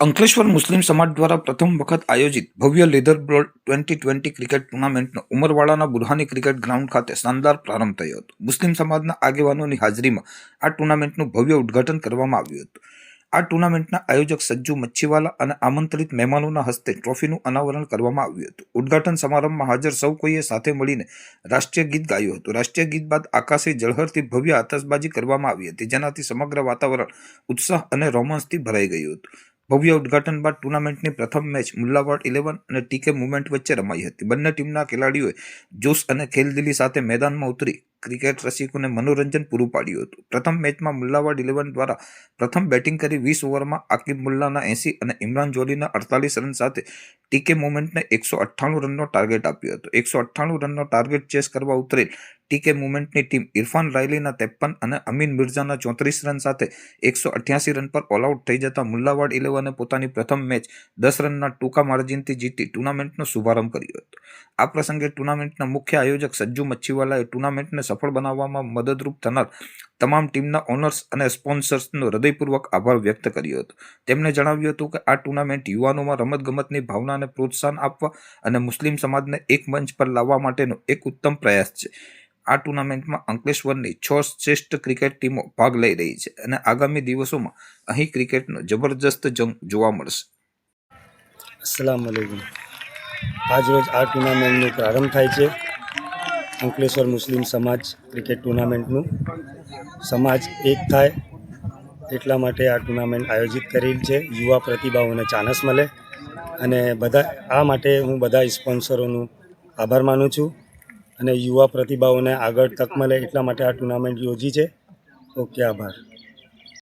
અંકલેશ્વર મુસ્લિમ સમાજ દ્વારા પ્રથમ વખત આયોજિત ભવ્ય leather ball twenty twenty cricket ટુર્નામેન્ટનો ઉમરવાડાના બુરહાની ક્રિકેટ ગ્રાઉન્ડ ખાતે શાનદાર પ્રારંભ થયો હતો. મુસ્લિમ સમાજના આગેવાનોની હાજરીમાં આ ટુર્નામેન્ટનું ભવ્ય ઉદ્ઘાટન કરવામાં આવ્યું હતું. આ ટુર્નામેન્ટના આયોજક સજ્જુ મચ્છીવાલા અને આમંત્રિત મહેમાનોના હસ્તે ટ્રોફીનું અનાવરણ કરવામાં આવ્યું હતું. ઉદ્ઘાટન સમારંભમાં હાજર સૌ કોઈએ સાથે મળીને રાષ્ટ્રીય ગીત ગાયું હતું. રાષ્ટ્રીય ગીત બાદ આકાશી જળહરથી ભવ્ય આતશબાજી કરવામાં આવી હતી. જેનાથી સમગ્ર વાતાવરણ ઉત્સાહ અને રોમાંસથી ભરાઈ ગયું હતું. ભવ્ય ઉદઘાટન બાદ ટુર્નામેન્ટની પ્રથમ મેચ મુલ્લાવાડ ઇલેવન અને ટીકે મુવમેન્ટ વચ્ચે રમાઈ હતી. બંને ટીમના ખેલાડીઓએ જોશ અને ખેલદિલી સાથે મેદાનમાં ઉતરી ક્રિકેટ રસિકોને મનોરંજન પૂરું પાડ્યું હતું. પ્રથમ મેચમાં મુલ્લાવાડ ઇલેવન દ્વારા પ્રથમ બેટિંગ કરી વીસ ઓવરમાં આકિબ મુલ્લાના એંસી અને ઇમરાન જોલીના અડતાલીસ રન સાથે ટીકે મુમેન્ટને એકસો અઠ્ઠાણું રનનો ટાર્ગેટ આપ્યો હતો. એકસો અઠ્ઠાણું રનનો ટાર્ગેટ ચેસ કરવા ઉતરેલ ટીકે મુવમેન્ટની ટીમ ઇરફાન રાયલીના ત્રેપન અને અમીન મિર્ઝાના ચોત્રીસ રન સાથે એકસો અઠ્યાસી રન પર ઓલ આઉટ થઈ જતા મુલ્લાવાડ ઇલેવને પોતાની પ્રથમ મેચ દસ રનના ટૂંકા માર્જિનથી જીતી ટુર્નામેન્ટનો શુભારંભ કર્યો હતો. આ પ્રસંગે ટુર્નામેન્ટના મુખ્ય આયોજક સજ્જુ મચ્છીવાલાએ ટુર્નામેન્ટને સફળ બનાવવામાં મદદરૂપ થનાર તમામ ટીમના ઓનર્સ અને સ્પોન્સર્સનો હૃદયપૂર્વક આભાર વ્યક્ત કર્યો હતો. તેમણે જણાવ્યું હતું કે આ ટુર્નામેન્ટ યુવાનોમાં રમતગમતની ભાવનાને પ્રોત્સાહન આપવા અને મુસ્લિમ સમાજને એક મંચ પર લાવવા માટેનો એક ઉત્તમ પ્રયાસ છે. આ ટુર્નામેન્ટમાં અંકલેશ્વરની છ શ્રેષ્ઠ ક્રિકેટ ટીમો ભાગ લઈ રહી છે અને આગામી દિવસોમાં અહીં ક્રિકેટનો જબરજસ્ત જંગ જોવા મળશે. અસલામ વાલેકુમ આજરોજ આ ટુર્નામેન્ટનો પ્રારંભ થાય છે. અંકલેશ્વર મુસ્લિમ સમાજ ક્રિકેટ ટુર્નામેન્ટનું. સમાજ એક થાય એટલા માટે આ ટુર્નામેન્ટ આયોજિત કરેલ છે. યુવા પ્રતિભાઓને ચાનસ મળે અને બધા, આ માટે હું બધા સ્પોન્સરોનું આભાર માનું છું અને યુવા પ્રતિભાઓને આગળ તક મળે એટલા માટે આ ટુર્નામેન્ટ યોજી છે. ઓકે, આભાર.